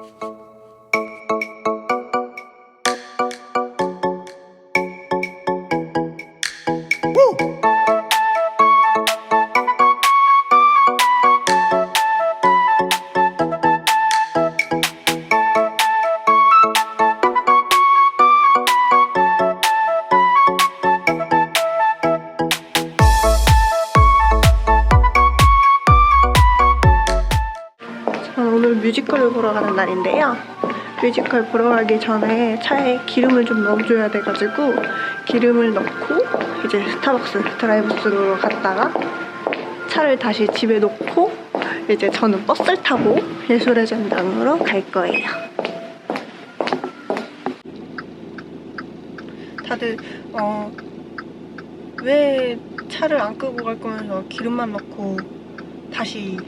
저는 보러 가는 날인데요. 뮤지컬 보러 가기 전에 차에 기름을 좀 넣어줘야 돼가지고 기름을 넣고 이제 스타벅스 드라이브스루로 갔다가 차를 다시 집에 놓고 이제 저는 버스를 타고 예술의 전당으로 갈 거예요. 다들 어, 왜 차를 안 끄고 갈 거면서 기름만 넣고 다시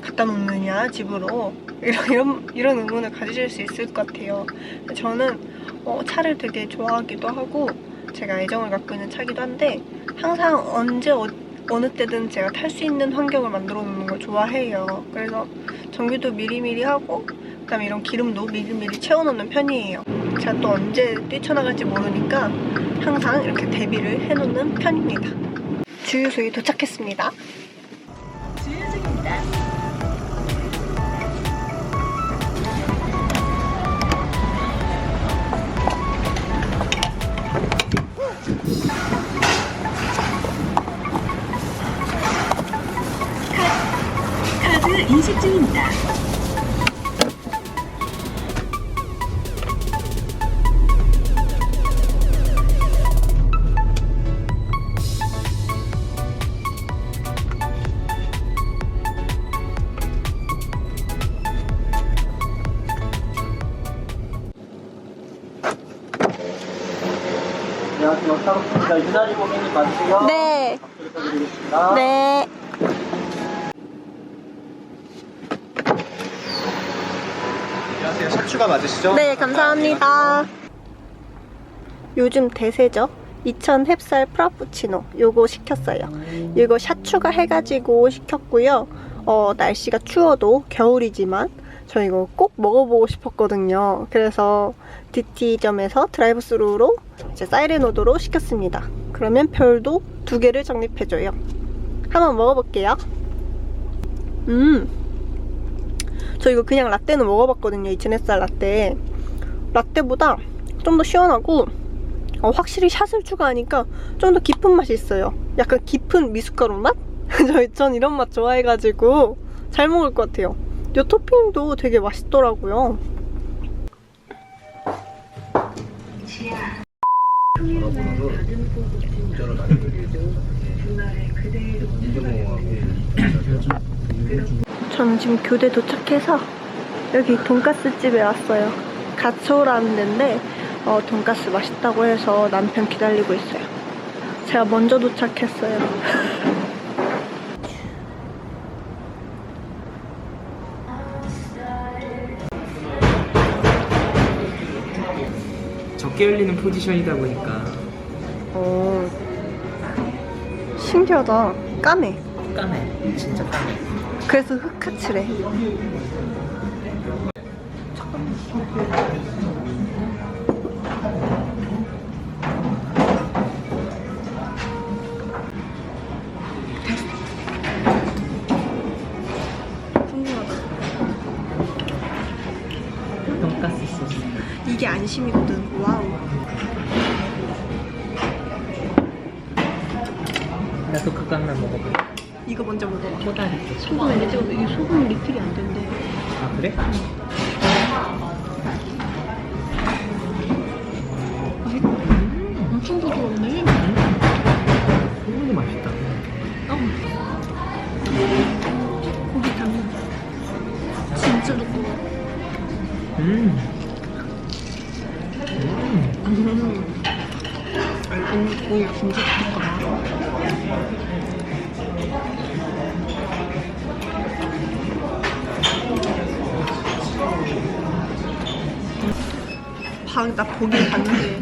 갖다 놓느냐 집으로 이런 이런, 이런 의문을 가지실 수 있을 것 같아요. 저는 어, 차를 되게 좋아하기도 하고 제가 애정을 갖고 있는 차기도 한데 항상 언제 어, 느 때든 제가 탈 수 있는 환경을 만들어 놓는 걸 좋아해요. 그래서 정비도 미리미리 하고 그다음에 이런 기름도 미리미리 채워놓는 편이에요. 제가 또 언제 뛰쳐나갈지 모르니까 항상 이렇게 대비를 해놓는 편입니다. 주유소에 도착했습니다. 카드 인식 중입니다. 안녕하세요. 스타벅스입니다. 유나리 고객님 맞으세요? 네. 부탁드리겠습니다. 네. 안녕하세요. 샷 추가 맞으시죠? 네, 감사합니다. 요즘 대세죠? 2000 햅쌀 프라푸치노 요거 시켰어요. 이거 샷 추가해가지고 시켰고요. 어, 날씨가 추워도 겨울이지만 저 이거 꼭 먹어보고 싶었거든요. 그래서 DT점에서 드라이브스루로 이제 사이렌오드로 시켰습니다. 그러면 별도 두 개를 적립해줘요. 한번 먹어볼게요. 음, 저 이거 그냥 라떼는 먹어봤거든요. 2000 햇살 라떼. 라떼보다 좀 더 시원하고 어, 확실히 샷을 추가하니까 좀 더 깊은 맛이 있어요. 약간 깊은 미숫가루 맛? 저, 전 이런 맛 좋아해가지고 잘 먹을 것 같아요. 이 토핑도 되게 맛있더라고요. 저는 지금 교대 도착해서 여기 돈가스 집에 왔어요. 가초라는 데인데 어, 돈가스 맛있다고 해서 남편 기다리고 있어요. 제가 먼저 도착했어요. 적게 열리는 포지션이다 보니까 어, 신기하다. 까매. 까매 진짜 까매 그래서 흑카츠래. 궁금하다. 돈가스 소스 이게 안심이거든. 와우. 나도 그거 하나 먹어볼게 이거 먼저 먹어봐. 꼬다리 소금 이제 찍어도 이게 소금 리필이 안 된대. 아 그래? 엄청 부드럽네. 소금이 맛있다 고기 당근. 진짜 두꺼워. 음. 음. 아니, 고기 진짜 두껍다. 방, 나 보길 봤는데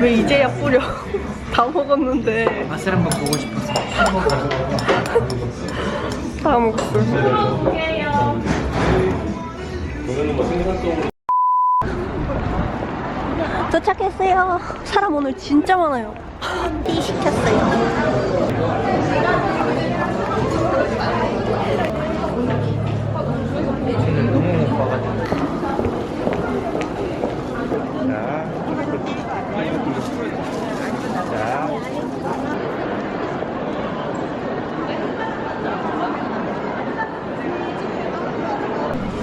왜 이제야 뿌려? 다 먹었는데 맛을 한번 보고 싶어서. 다 먹었어. 도착했어요. 사람 오늘 진짜 많아요. 티 시켰어요.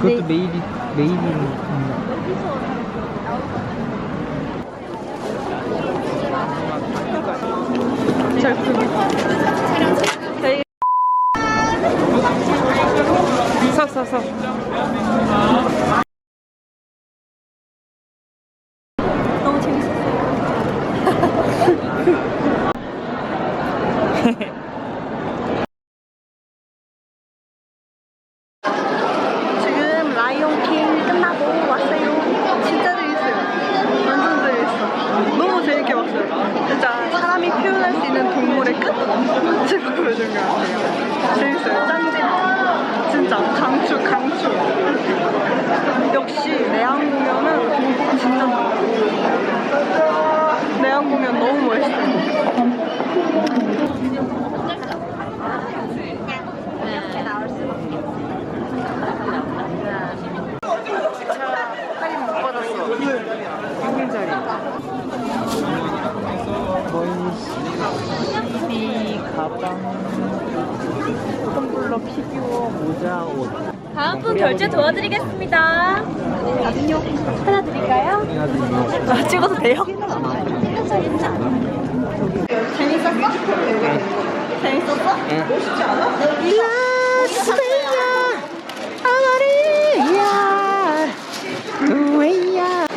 그것도 네. 메이비 메이비 잘 크게. 저희 서서서 너무 재밌었어요. 지금 라이온킹 끝나고 왔어요. 진짜 재밌어요. 완전 재밌어. 너무 재밌게 봤어요. 진짜 사람이 표현할 수 있는 동물의 끝을 보여준 것 같아요. 재밌어요. 짱 재밌어. 진짜 강추 강추. 역시 내한 공연은 진짜 좋아요. 내한 공연 너무 멋있어요. 할인 못 받았어. 머리띠 가방 텀블러 피규어 모자 옷 다음 분 결제 도와드리겠습니다. 하나 드릴까요? 아, 찍어도 돼요? 재밌었어? 재밌었어? 멋있지 않아? 라스베이야 아마리야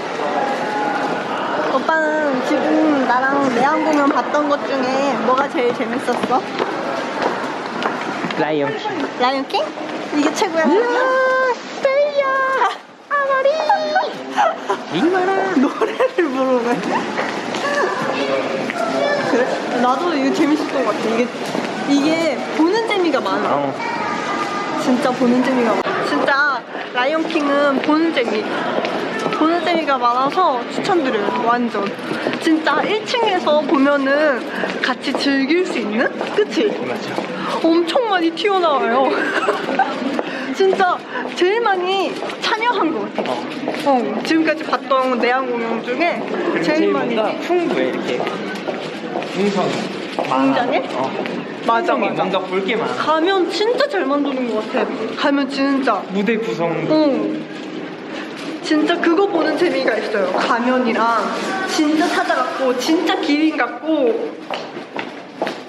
오빠는 지금 나랑 내한 공연 봤던 것 중에 뭐가 제일 재밌었어? 라이언 킹 라이온킹? 이게 최고야. 라스베이야 아마리 이거라 노래를 부르네. 그래? 나도 이거 재밌었던 것 같아. 이게 이게 보는 재미가 많아. 어. 진짜 보는 재미가 많아. 진짜 라이온킹은 보는 재미. 보는 재미가 많아서 추천드려요. 완전. 진짜 1층에서 보면은 같이 즐길 수 있는? 그치? 맞죠 엄청 많이 튀어나와요. 진짜 제일 많이 참여한 것 같아. 어, 지금까지 봤던 내한 공연 중에 제일 많이. 뭔가 풍부해 이렇게 풍성 굉장해? 어. 맞아, 풍성해. 맞아. 뭔가 볼 게 많아 가면 진짜 잘 만드는 것 같아. 가면 진짜. 무대 구성도 응. 진짜 그거 보는 재미가 있어요. 가면이랑 진짜 찾아갔고 진짜 기린 같고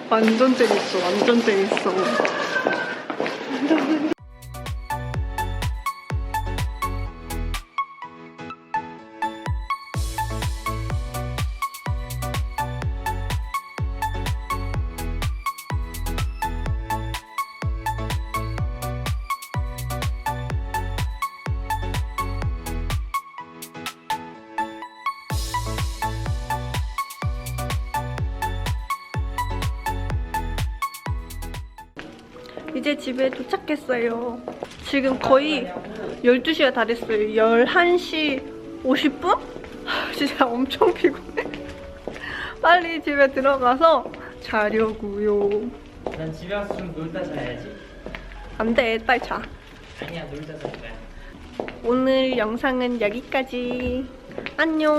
완전 재밌어. 완전 재밌어. 이제 집에 도착했어요. 지금 거의 12시가 다 됐어요. 11시 50분? 진짜 엄청 피곤해. 빨리 집에 들어가서 자려고요. 난 집에 와서 좀 놀다 자야지 안 돼, 빨리 자. 아니야 놀다 잘 거야 오늘 영상은 여기까지. 안녕.